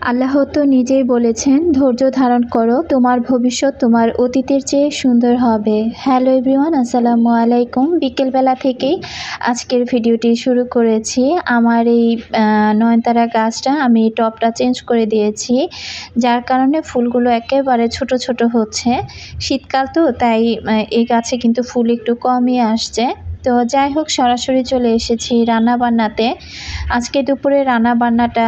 আল্লাহ তো নিজেই বলেছেন, ধৈর্য ধারণ করো, তোমার ভবিষ্যৎ তোমার অতীতের চেয়ে সুন্দর হবে। হ্যালো এভরিওয়ান আসসালামু আলাইকুম। বিকেলবেলা থেকেই আজকের ভিডিওটি শুরু করেছি। আমার এই নয়নতারা গাছটা আমি টপটা চেঞ্জ করে দিয়েছি, যার কারণে ফুলগুলো একেবারে ছোট ছোট হচ্ছে। শীতকাল তো, তাই এই গাছে কিন্তু ফুল একটু কমই আসছে। তো যাই হোক, সরাসরি চলে এসেছি রান্না বান্নাতে আজকে দুপুরে রান্না বান্নাটা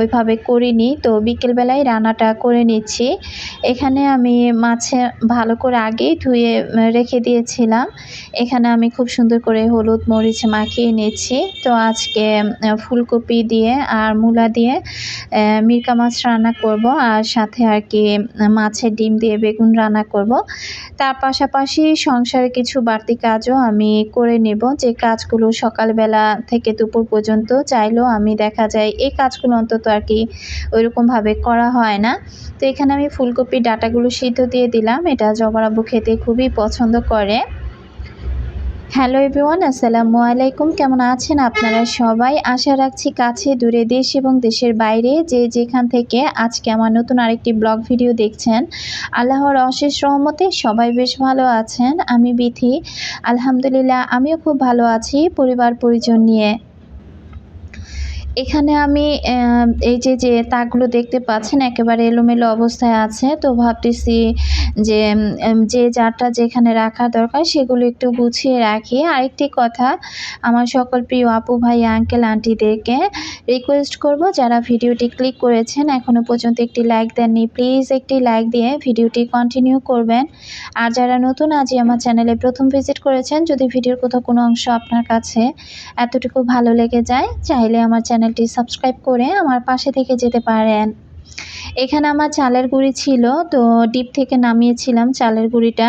ওইভাবে করিনি, তো বিকেলবেলায় রান্নাটা করে নিচ্ছি। এখানে আমি মাছে ভালো করে আগেই ধুয়ে রেখে দিয়েছিলাম। এখানে আমি খুব সুন্দর করে হলুদ মরিচ মাখিয়ে নিচ্ছি। তো আজকে ফুলকপি দিয়ে আর মূলা দিয়ে মিরকা মাছ রান্না করব আর সাথে আর কি মাছের ডিম দিয়ে বেগুন রান্না করব। তার পাশাপাশি সংসারে কিছু বাড়তি কাজও আমি করে নেব যে কাজগুলো সকালবেলা থেকে দুপুর পর্যন্ত চাইলেও আমি দেখা যায় এই কাজগুলো অন্তত আর কি ওইরকমভাবে করা হয় না। তো এখানে আমি ফুলকপির ডাটাগুলো সিদ্ধ দিয়ে দিলাম। এটা জবরাবু খেতে খুবই পছন্দ করে। হ্যালো এভরিওয়ান, আসসালামু আলাইকুম। কেমন আছেন আপনারা সবাই? আশা রাখছি কাছে, দূরে দেশ এবং দেশের বাইরে যে যেখান থেকে আজকে আমার নতুন আরেকটি ব্লগ ভিডিও দেখছেন, আল্লাহর অশেষ রহমতে সবাই বেশ ভালো আছেন। আমি বিথি। আলহামদুলিল্লাহ, আমিও খুব ভালো আছি। পরিবার পরিজন নিয়ে এখানে আমি এই যে যে তাকগুলো দেখতে পাচ্ছেন, একেবারে এলোমেলো অবস্থায় আছে। তো ভাবতেছি যে যে যারটা যেখানে রাখা দরকার, সেগুলো একটু গুছিয়ে রাখি। আরেকটি কথা, আমার সকল প্রিয় আপু ভাই আঙ্কেল আন্টিদেরকে রিকোয়েস্ট করব, যারা ভিডিওটি ক্লিক করেছেন এখনও পর্যন্ত একটি লাইক দেননি প্লিজ একটি লাইক দিয়ে ভিডিওটি কন্টিনিউ করবেন। আর যারা নতুন আজই আমার চ্যানেলে প্রথম ভিজিট করেছেন, যদি ভিডিওর কোথাও কোনো অংশ আপনার কাছে এতটুকু ভালো লেগে যায়, চাইলে আমার চ্যানেলটি সাবস্ক্রাইব করে আমার পাশে থেকে যেতে পারেন। এখানে আমার চালের গুঁড়ি ছিল, তো ডিপ থেকে নামিয়েছিলাম চালের গুঁড়িটা।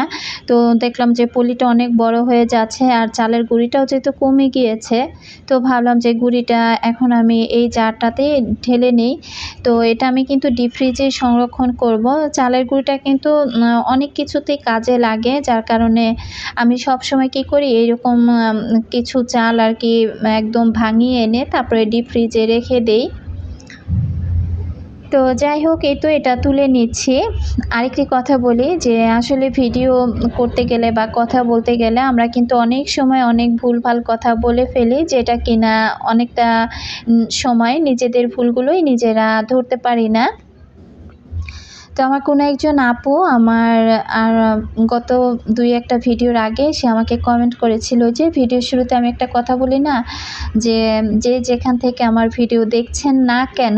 তো দেখলাম যে পলিটা অনেক বড় হয়ে যাচ্ছে আর চালের গুঁড়িটাও যেহেতু কমে গিয়েছে, তো ভাবলাম যে গুঁড়িটা এখন আমি এই জারটাতে ঢেলে নেই। তো এটা আমি কিন্তু ডিপ ফ্রিজে সংরক্ষণ করব। চালের গুঁড়িটা কিন্তু অনেক কিছুতেই কাজে লাগে, যার কারণে আমি সব সময় কি করি, এইরকম কিছু চাল আর কি একদম ভাঙিয়ে এনে তারপরে ডিপ ফ্রিজে রেখে দেই। তো যাই হোক, এই তো এটা তুলে নিচ্ছি। আরেকটি কথা বলি যে, আসলে ভিডিও করতে গেলে বা কথা বলতে গেলে আমরা কিন্তু অনেক সময় অনেক ভুলভাল কথা বলে ফেলি, যেটা কিনা অনেকটা সময় নিজেদের ভুলগুলোই নিজেরা ধরতে পারি না। তো আমার কোনো একজন আপু, আমার আর গত দুই একটা ভিডিওর আগে সে আমাকে কমেন্ট করেছিল যে ভিডিও শুরুতে আমি একটা কথা বলি না? যে যে যেখান থেকে আমার ভিডিও দেখছেন না কেন?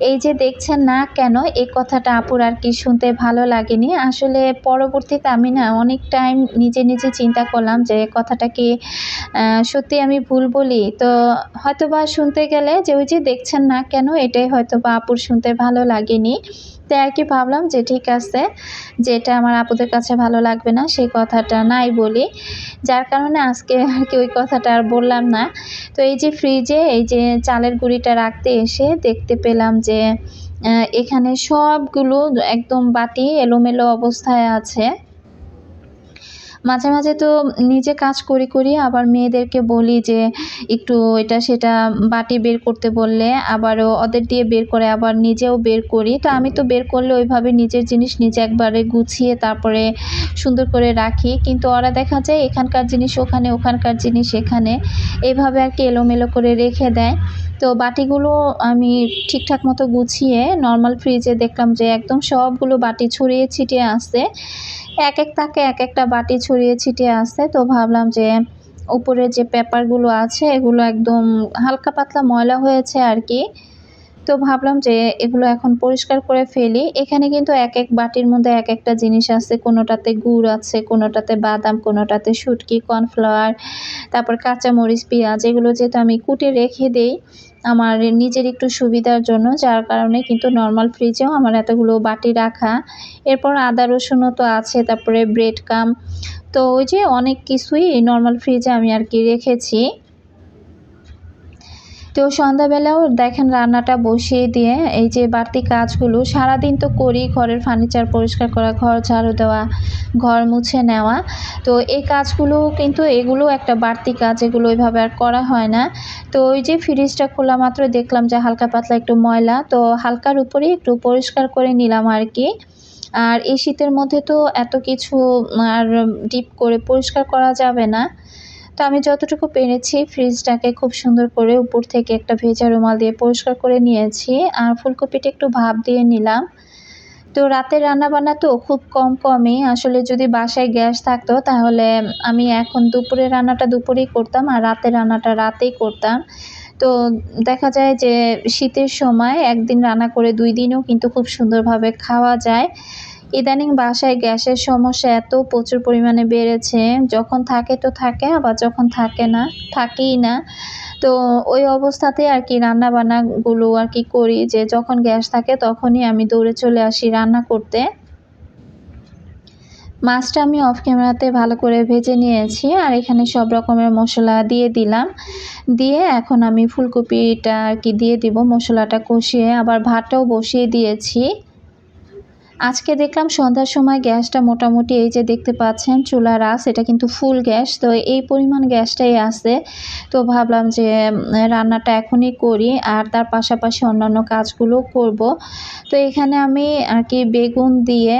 এই যে দেখছেন না কেন? এই কথাটা আপুর আর কি শুনতে ভালো লাগেনি। আসলে পরবর্তীতে আমি না অনেক টাইম নিজে নিজে চিন্তা করলাম যে, কথাটা কি সত্যি আমি ভুল বলি? তো হয়তো বা শুনতে গেলে যে, ওই যে দেখছেন না কেন? এটাই হয়তো বা আপুর শুনতে ভালো লাগেনি। তাই আর কি ভাবলাম যে ঠিক আছে, যেটা আমার আপুদের কাছে ভালো লাগবে না, সেই কথাটা নাই বলি। যার কারণে আজকে আর কি ওই কথাটা আর বললাম না। তো এই যে ফ্রিজে এই যে চালের গুঁড়িটা রাখতে এসে দেখতে পেলাম যে এখানে সবগুলো একদম বাটি এলোমেলো অবস্থায় আছে। মাঝে মাঝে তো নিজে কাজ করি করি, আবার মেয়েদেরকে বলি যে একটু এটা সেটা বাটি বের করতে বললে, আবারও ওদের দিয়ে বের করে আবার নিজেও বের করি। তো আমি তো বের করলে ওইভাবে নিজের জিনিস নিজে একবারে গুছিয়ে তারপরে সুন্দর করে রাখি। কিন্তু ওরা দেখা যায় এখানকার জিনিস ওখানে, ওখানকার জিনিস এখানে। এভাবে আর কি এলোমেলো করে রেখে দেয়। তো বাটিগুলো আমি ঠিকঠাক মতো গুছিয়ে নর্মাল ফ্রিজে দেখলাম যে একদম সবগুলো বাটি ছড়িয়ে ছিটিয়ে আসছে এক এক তাকে এক একটা বাটি ছড়িয়ে ছিটিয়ে আসছে। তো ভাবলাম যে উপরে যে পেপারগুলো আছে, এগুলো একদম হালকা পাতলা ময়লা হয়েছে আর কি। তো ভাবলাম যে এগুলো এখন পরিষ্কার করে ফেলি। এখানে কিন্তু এক এক বাটির মধ্যে এক একটা জিনিস আছে। কোনোটাতে গুড় আছে, কোনোটাতে বাদাম, কোনোটাতে শুটকি, কর্নফ্লাওয়ার, তারপর কাঁচামরিচ, পেঁয়াজ, এগুলো যেহেতু আমি কুটে রেখে দেই আমার নিজের একটু সুবিধার জন্য, যার কারণে কিন্তু নর্মাল ফ্রিজেও আমার এতগুলো বাটি রাখা। এরপর আদা, রসুনও তো আছে, তারপরে ব্রেড কাম তো ওই যে অনেক কিছুই নর্মাল ফ্রিজে আমি আর কি রেখেছি। তো সন্ধ্যাবেলাও দেখেন রান্নাটা বসিয়ে দিয়ে এই যে বাড়তি কাজগুলো, সারাদিন তো করি, ঘরের ফার্নিচার পরিষ্কার করা, ঘর ঝাড়ু দেওয়া, ঘর মুছে নেওয়া। তো এই কাজগুলো কিন্তু এগুলো একটা বাড়তি কাজ, এগুলো ওইভাবে আর করা হয় না। তো ওই যে ফ্রিজটা খোলা মাত্র দেখলাম যে হালকা পাতলা একটু ময়লা, তো হালকার উপরেই একটু পরিষ্কার করে নিলাম আর কি আর এই শীতের মধ্যে তো এত কিছু আর ডিপ করে পরিষ্কার করা যাবে না। তো আমি যতটুকু পেরেছি ফ্রিজটাকে খুব সুন্দর করে উপর থেকে একটা ভেজা রুমাল দিয়ে পরিষ্কার করে নিয়েছি আর ফুলকপিটা একটু ভাপ দিয়ে নিলাম। তো রাতের রান্নাবান্না তো খুব কম কমই। আসলে যদি বাসায় গ্যাস থাকতো তাহলে আমি এখন দুপুরে রান্নাটা দুপুরেই করতাম আর রাতের রান্নাটা রাতেই করতাম। তো দেখা যায় যে শীতের সময় একদিন রান্না করে দুই দিনও কিন্তু খুব সুন্দরভাবে খাওয়া যায়। ইদানিং বাসায় গ্যাসের সমস্যা এত প্রচুর পরিমাণে বেড়েছে। যখন থাকে তো থাকে, আবার যখন থাকে না, থাকেই না। তো ওই অবস্থাতে আর কি রান্না বান্নাগুলো আর কি করি যে যখন গ্যাস থাকে তখনই আমি দৌড়ে চলে আসি রান্না করতে। মাছটা আমি অফ ক্যামেরাতে ভালো করে ভেজে নিয়েছি আর এখানে সব রকমের মশলা দিয়ে দিলাম। দিয়ে এখন আমি ফুলকপিটা আর কি দিয়ে দিব, মশলাটা কষিয়ে। আবার ভাতটাও বসিয়ে দিয়েছি। আজকে দেখলাম সন্ধ্যার সময় গ্যাসটা মোটামুটি এই যে দেখতে পাচ্ছেন, চুলার আস এটা কিন্তু ফুল গ্যাস, তো এই পরিমাণ গ্যাসটাই আছে। তো ভাবলাম যে রান্নাটা এখনই করি, আর তার পাশাপাশি অন্যান্য কাজগুলো করব। তো এখানে আমি আর কি বেগুন দিয়ে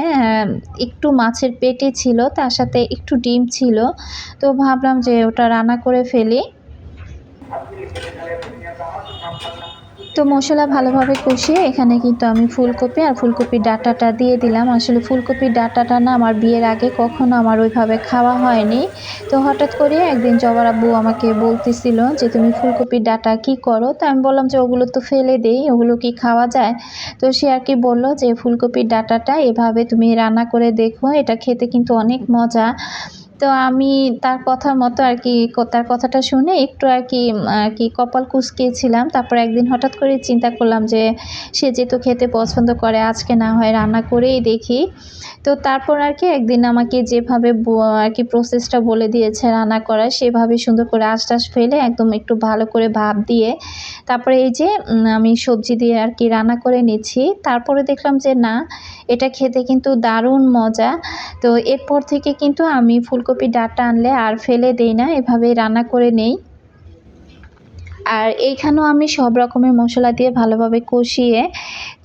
একটু মাছের পেটে ছিল, তার সাথে একটু ডিম ছিল। তো ভাবলাম যে ওটা রান্না করে ফেলি। তো মশলা ভালোভাবে কষিয়ে এখানে কিন্তু আমি ফুলকপি আর ফুলকপির ডাটাটা দিয়ে দিলাম। আসলে ফুলকপির ডাটাটা না আমার বিয়ের আগে কখনো আমার ওইভাবে খাওয়া হয়নি। তো হঠাৎ করে একদিন জবার আব্বু আমাকে বলতেছিল যে, তুমি ফুলকপির ডাটা কি করো? তো আমি বললাম যে, ওগুলো তো ফেলে দেই, ওগুলো কি খাওয়া যায়? তো সে আর কি বলল যে, ফুলকপির ডাটাটা এভাবে তুমি রান্না করে দেখো, এটা খেতে কিন্তু অনেক মজা। তো আমি তার কথা মতো আর কি তার কথাটা শুনে একটু আর কি আর কি কপাল কুচকিয়েছিলাম। তারপর একদিন হঠাৎ করে চিন্তা করলাম যে সে যেহেতু খেতে পছন্দ করে, আজকে না হয় রান্না করেই দেখি। তো তারপর আর কি একদিন আমাকে যেভাবে আর কি প্রসেসটা বলে দিয়েছে রান্না করার, সেভাবে সুন্দর করে আশ টাশ ফেলে একদম একটু ভালো করে ভাপ দিয়ে, তারপরে এই যে আমি সবজি দিয়ে আর কি রান্না করে নিচ্ছি। তারপরে দেখলাম যে না, এটা খেতে কিন্তু দারুণ মজা। তো এরপর থেকে কিন্তু আমি ফুলকপি ডাটা আনলে আর ফেলে দেই না, এভাবেই রান্না করে নেই। আর এইখানেও আমি সব রকমের মশলা দিয়ে ভালোভাবে কষিয়ে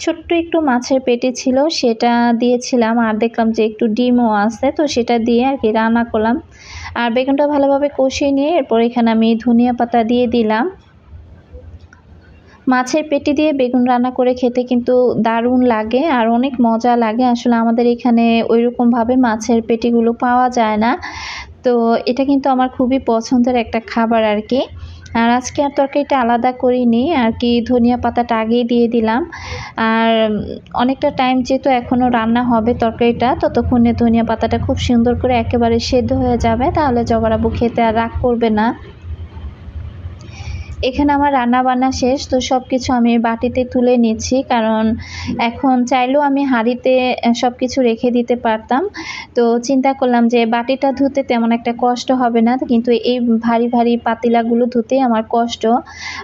ছোট্ট একটু মাছের পেটে ছিল, সেটা দিয়েছিলাম। আর দেখলাম যে একটু ডিমও আছে, তো সেটা দিয়ে আর কি রান্না করলাম। আর বেগুনটা ভালোভাবে কষিয়ে নিয়ে এরপর এখানে আমি ধনিয়া পাতা দিয়ে দিলাম। মাছের পেটি দিয়ে বেগুন রান্না করে খেতে কিন্তু দারুণ লাগে আর অনেক মজা লাগে। আসলে আমাদের এখানে ওইরকমভাবে মাছের পেটিগুলো পাওয়া যায় না। তো এটা কিন্তু আমার খুবই পছন্দের একটা খাবার আর কি। আর আজকে আর তরকারিটা আলাদা করিনি, আর কি ধনিয়া পাতাটা আগেই দিয়ে দিলাম। আর অনেকটা টাইম যেহেতু এখনও রান্না হবে তরকারিটা, ততক্ষণে ধনিয়া পাতাটা খুব সুন্দর করে একেবারে সেদ্ধ হয়ে যাবে, তাহলে জবরাবু খেতে আর রাগ করবে না। এখানে আমার রান্না বান্না শেষ, তো সব কিছু আমি বাটিতে তুলে নিচ্ছি, কারণ এখন চাইলেও আমি হাঁড়িতে সব কিছু রেখে দিতে পারতাম। তো চিন্তা করলাম যে বাটিটা ধুতে তেমন একটা কষ্ট হবে না, কিন্তু এই ভারী ভারী পাতিলাগুলো ধুতেই আমার কষ্ট।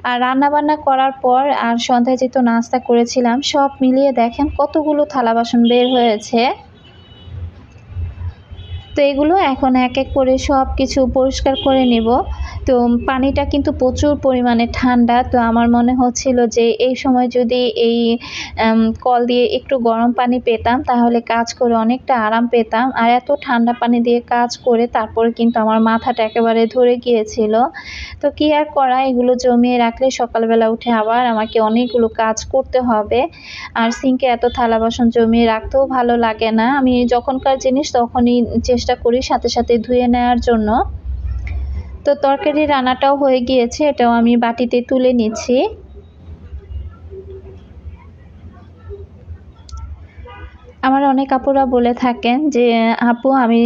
আর রান্না বান্না করার পর আর সন্ধ্যায় যেহেতু নাস্তা করেছিলাম, সব মিলিয়ে দেখেন কতগুলো থালা বাসন বের হয়েছে। তো এগুলো এখন এক এক করে সব কিছু পরিষ্কার করে নেব। তো পানিটা কিন্তু প্রচুর পরিমাণে ঠান্ডা, তো আমার মনে হচ্ছিল যে এই সময় যদি এই কল দিয়ে একটু গরম পানি পেতাম, তাহলে কাজ করে অনেকটা আরাম পেতাম। আর এত ঠান্ডা পানি দিয়ে কাজ করে তারপরে কিন্তু আমার মাথাটা একেবারে ধরে গিয়েছিল। তো কি আর করা, এগুলো জমিয়ে রাখলে সকালবেলা উঠে আবার আমাকে অনেকগুলো কাজ করতে হবে। আর সিঙ্কে এত থালা বাসন জমিয়ে রাখতেও ভালো লাগে না। আমি যখনকার জিনিস তখনই চেষ্টা করি সাথে সাথে ধুয়ে নেওয়ার জন্য। তো তরকারি রান্নাটাও হয়ে গিয়েছে এটাও আমি বাটিতে তুলে নিচ্ছি। আমার অনেক আপুরা বলে থাকেন যে, আপু, আমি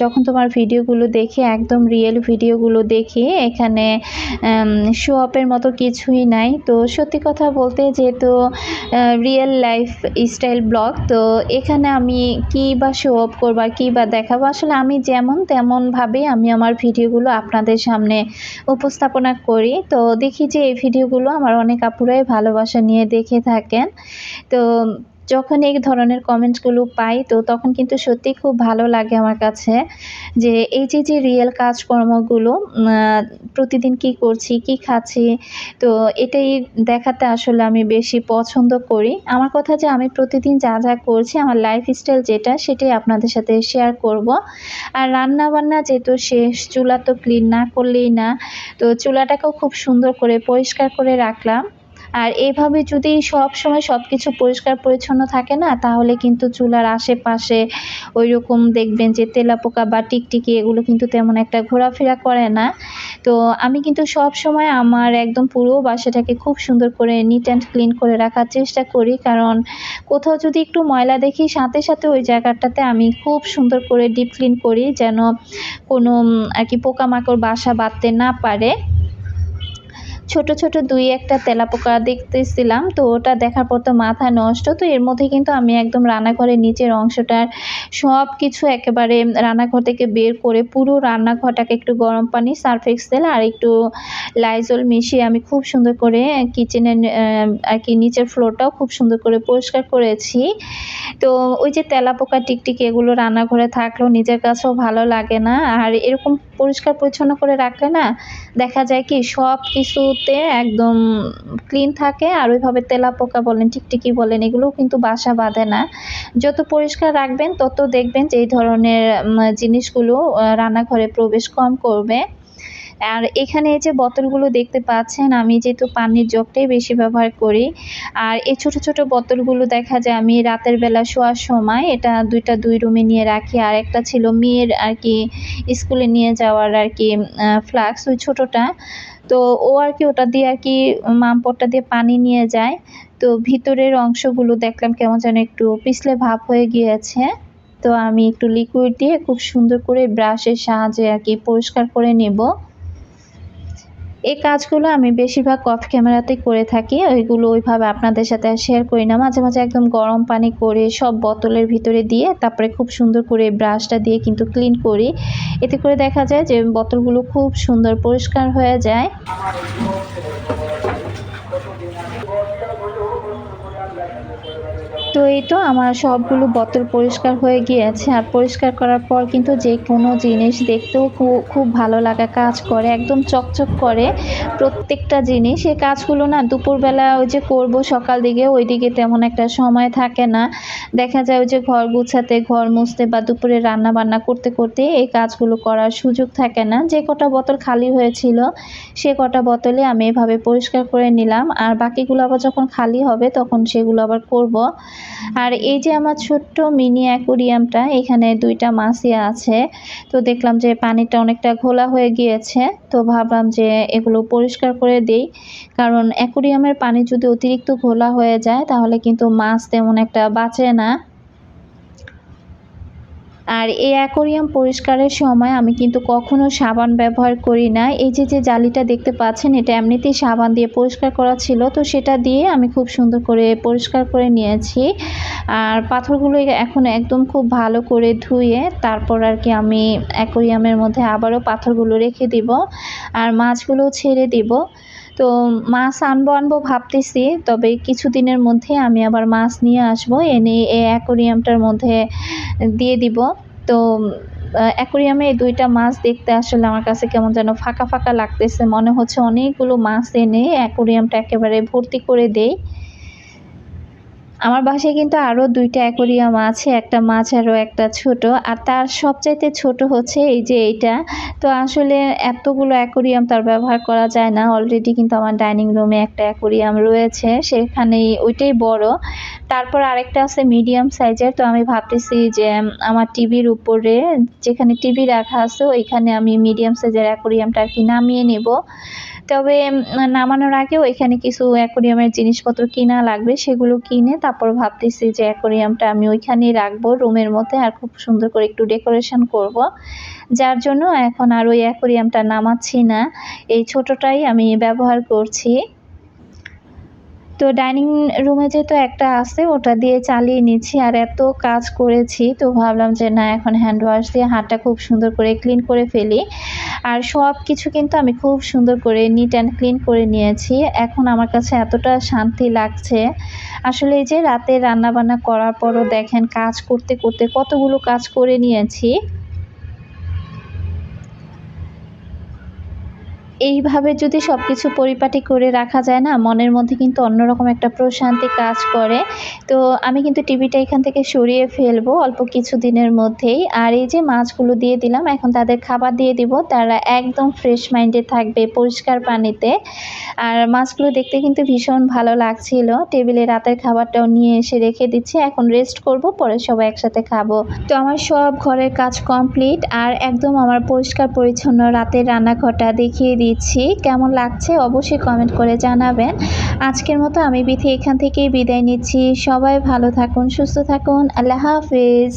যখন তোমার ভিডিওগুলো দেখি, একদম রিয়েল ভিডিওগুলো দেখি, এখানে শো অফের মতো কিছুই নাই। তো সত্যি কথা বলতে যেহেতু রিয়েল লাইফ স্টাইল ব্লগ তো এখানে আমি কী বা শো অফ করব কী বা দেখাবো? আসলে আমি যেমন তেমনভাবেই আমি আমার ভিডিওগুলো আপনাদের সামনে উপস্থাপনা করি। তো দেখি যে এই ভিডিওগুলো আমার অনেক আপুরাই ভালোবাসা নিয়ে দেখে থাকেন। তো যখন এই ধরনের কমেন্টসগুলো পাই, তো তখন কিন্তু সত্যি খুব ভালো লাগে আমার কাছে যে এই যে যে রিয়েল কাজকর্মগুলো প্রতিদিন কি করছি, কি খাচ্ছি, তো এটাই দেখাতে আসলে আমি বেশি পছন্দ করি। আমার কথা যে আমি প্রতিদিন যা যা করছি, আমার লাইফ স্টাইল যেটা, সেটাই আপনাদের সাথে শেয়ার করব। আর রান্না বান্না যেহেতু শেষ, চুলা তো ক্লিন না করলেই না, তো চুলাটাকেও খুব সুন্দর করে পরিষ্কার করে রাখলাম। আর এইভাবে যদি সব সময় সব কিছু পরিষ্কার পরিচ্ছন্ন থাকে না, তাহলে কিন্তু চুলার আশেপাশে ওই রকম দেখবেন যে তেলাপোকা বা টিকটিকি এগুলো কিন্তু তেমন একটা ঘোরাফেরা করে না। তো আমি কিন্তু সব সময় আমার একদম পুরো বাসাটাকে খুব সুন্দর করে নিট অ্যান্ড ক্লিন করে রাখার চেষ্টা করি। কারণ কোথাও যদি একটু ময়লা দেখি, সাথে সাথে ওই জায়গাটাতে আমি খুব সুন্দর করে ডিপ ক্লিন করি যেন কোনো আর কি পোকামাকড় বাসা বাঁধতে না পারে। ছোট ছোট দুই একটা তেলাপোকা দেখতেছিলাম, তো ওটা দেখার পর তো মাথা নষ্ট। তো এর মধ্যে কিন্তু আমি একদম রান্নাঘরের নিচের অংশটার সব কিছু একেবারে রান্নাঘর থেকে বের করে পুরো রান্নাঘরটাকে একটু গরম পানি সার্ফ এক্সেল আর একটু লাইজল মিশিয়ে আমি খুব সুন্দর করে কিচেনের আর কি নিচের ফ্লোরটাও খুব সুন্দর করে পরিষ্কার করেছি। তো ওই যে তেলাপোকা টিকটিকি এগুলো রান্নাঘরে থাকলেও নিজের কাছেও ভালো লাগে না। আর এরকম পরিষ্কার পরিচ্ছন্ন করে রাখলে না দেখা যায় কি, সব কিছুতে একদম ক্লিন থাকে আর ওইভাবে তেলা পোকা বলেন, টিকটিকি বলেন, এগুলোও কিন্তু বাসা বাঁধে না। যত পরিষ্কার রাখবেন, তত দেখবেন যে এই ধরনের জিনিসগুলো রান্নাঘরে প্রবেশ কম করবে। আর এখানে যে বোতলগুলো দেখতে পাচ্ছেন, আমি যেহেতু পানির জগটাই বেশি ব্যবহার করি, আর এই ছোট ছোট বোতলগুলো দেখা যায় আমি রাতের বেলা শোয়ার সময় এটা দুইটা দুই রুমে নিয়ে রাখি, আর একটা ছিল মেয়ের আর কি স্কুলে নিয়ে যাওয়ার আর কি ফ্লাক্স ওই ছোটোটা। তো ও আর কি ওটা দিয়ে আর কি মামপটটা দিয়ে পানি নিয়ে যায়। তো ভিতরের অংশগুলো দেখলাম কেমন যেন একটু পিছলে ভাব হয়ে গিয়েছে। তো আমি একটু লিকুইড দিয়ে খুব সুন্দর করে ব্রাশের সাহায্যে আর কি পরিষ্কার করে নেব। এই কাজগুলো আমি বেশিরভাগ অফ ক্যামেরাতেই করে থাকি। ওইগুলো ওইভাবে আপনাদের সাথে শেয়ার করি না। মাঝে মাঝে একদম গরম পানি করে সব বোতলের ভিতরে দিয়ে তারপরে খুব সুন্দর করে ব্রাশটা দিয়ে কিন্তু ক্লিন করি। এতে করে দেখা যায় যে বোতলগুলো খুব সুন্দর পরিষ্কার হয়ে যায়। তো এই তো আমার সবগুলো বোতল পরিষ্কার হয়ে গিয়েছে। আর পরিষ্কার করার পর কিন্তু যে কোনো জিনিস দেখতেও খুব ভালো লাগা, কাজ করে, একদম চকচক করে প্রত্যেকটা জিনিস। এই কাজগুলো না দুপুরবেলা ওই যে করব, সকাল দিকে ওই দিকে তেমন একটা সময় থাকে না। দেখা যায় ওই যে ঘর গুছাতে, ঘর মুছতে বা দুপুরে রান্না বান্না করতে করতে এই কাজগুলো করার সুযোগ থাকে না। যে কটা বোতল খালি হয়েছিল, সে কটা বোতলে আমি এভাবে পরিষ্কার করে নিলাম। আর বাকিগুলো আবার যখন খালি হবে, তখন সেগুলো আবার করব। আর এই যে আমার ছোট্ট মিনি অ্যাকোরিয়ামটা, এখানে দুইটা মাছই আছে। তো দেখলাম যে পানিটা অনেকটা ঘোলা হয়ে গিয়েছে, তো ভাবলাম যে এগুলো পরিষ্কার করে দেই। কারণ অ্যাকোরিয়ামের পানি যদি অতিরিক্ত ঘোলা হয়ে যায়, তাহলে কিন্তু মাছ তেমন একটা বাঁচে না। আর এই অ্যাকোরিয়াম পরিষ্কারের সময় আমি কিন্তু কখনো সাবান ব্যবহার করি না। এই যে যে জালিটা দেখতে পাচ্ছেন, এটা এমনিতেই সাবান দিয়ে পরিষ্কার করা ছিল। তো সেটা দিয়ে আমি খুব সুন্দর করে পরিষ্কার করে নিয়েছি। আর পাথরগুলো এখন একদম খুব ভালো করে ধুয়ে তারপর আর কি আমি অ্যাকোরিয়ামের মধ্যে আবারও পাথরগুলো রেখে দিব। আর মাছগুলো ছেড়ে দিব। তো মাছ আনব আনব ভাবতেছি, তবে কিছুদিনের মধ্যে আমি আবার মাছ নিয়ে আসব, এনে এই অ্যাকোরিয়ামটার মধ্যে দিয়ে দিব। তো অ্যাকোরিয়ামে এই দুইটা মাছ দেখতে আসলে আমার কাছে কেমন যেন ফাঁকা ফাঁকা লাগতেছে, মনে হচ্ছে অনেকগুলো মাছ এনে অ্যাকোরিয়ামটা একেবারে ভর্তি করে দেই। আমার বাসায় কিন্তু আরও দুইটা অ্যাকোরিয়াম আছে, একটা মাছ আরও একটা ছোট, আর তার সবচাইতে ছোট হচ্ছে এই যে এইটা। তো আসলে এতগুলো অ্যাকোরিয়াম তার ব্যবহার করা যায় না। অলরেডি কিন্তু আমার ডাইনিং রুমে একটা অ্যাকোরিয়াম রয়েছে সেখানে ওইটাই বড়। তারপর আরেকটা আছে মিডিয়াম সাইজের, তো আমি ভাবতেছি যে আমার টিভির উপরে যেখানে টিভি রাখা আছে, ওইখানে আমি মিডিয়াম সাইজের অ্যাকোরিয়ামটা আর কি নামিয়ে নেব। তবে নামানোর আগেও এখানে কিছু অ্যাকোরিয়ামের জিনিসপত্র কিনা লাগবে, সেগুলো কিনে তারপর ভাবতেছি যে অ্যাকোরিয়ামটা আমি ওইখানেই রাখব, রুমের মধ্যে, আর খুব সুন্দর করে একটু ডেকোরেশন করব। যার জন্য এখন আর ওই অ্যাকোরিয়ামটা নামাচ্ছি না। এই ছোটটাই আমি ব্যবহার করছি। তো ডাইনিং রুমে যেহেতু একটা আছে, ওটা দিয়ে চালিয়ে নিচ্ছি আর এত কাজ করেছি তো ভাবলাম যে না, এখন হ্যান্ড ওয়াশ দিয়ে হাতটা খুব সুন্দর করে ক্লিন করে ফেলি। আর সব কিছু কিন্তু আমি খুব সুন্দর করে নিট অ্যান্ড ক্লিন করে নিয়েছি। এখন আমার কাছে এতটা শান্তি লাগছে। আসলে এই যে রাতে রান্নাবান্না করার পরও দেখেন, কাজ করতে করতে কতগুলো কাজ করে নিয়েছি। এইভাবে যদি সব কিছু পরিপাটি করে রাখা যায় না, মনের মধ্যে কিন্তু অন্যরকম একটা প্রশান্তি কাজ করে। তো আমি কিন্তু টিভিটা এখান থেকে সরিয়ে ফেলব অল্প কিছু দিনের মধ্যেই। আর এই যে মাছগুলো দিয়ে দিলাম, এখন তাদের খাবার দিয়ে দিব। তারা একদম ফ্রেশ মাইন্ডে থাকবে পরিষ্কার পানিতে। আর মাছগুলো দেখতে কিন্তু ভীষণ ভালো লাগছিল। টেবিলে রাতের খাবারটাও নিয়ে এসে রেখে দিচ্ছি। এখন রেস্ট করব, পরে সবাই একসাথে খাব। তো আমার সব ঘরের কাজ কমপ্লিট আর একদম আমার পরিষ্কার পরিচ্ছন্ন রাতের রান্নাঘরটা দেখিয়ে দিচ্ছি। কেমন লাগছে অবশ্যই কমেন্ট করে জানাবেন। আজকের মতো আমি বিথি এখান থেকেই বিদায় নিচ্ছি। সবাই ভালো থাকুন, সুস্থ থাকুন। আল্লাহ হাফিজ।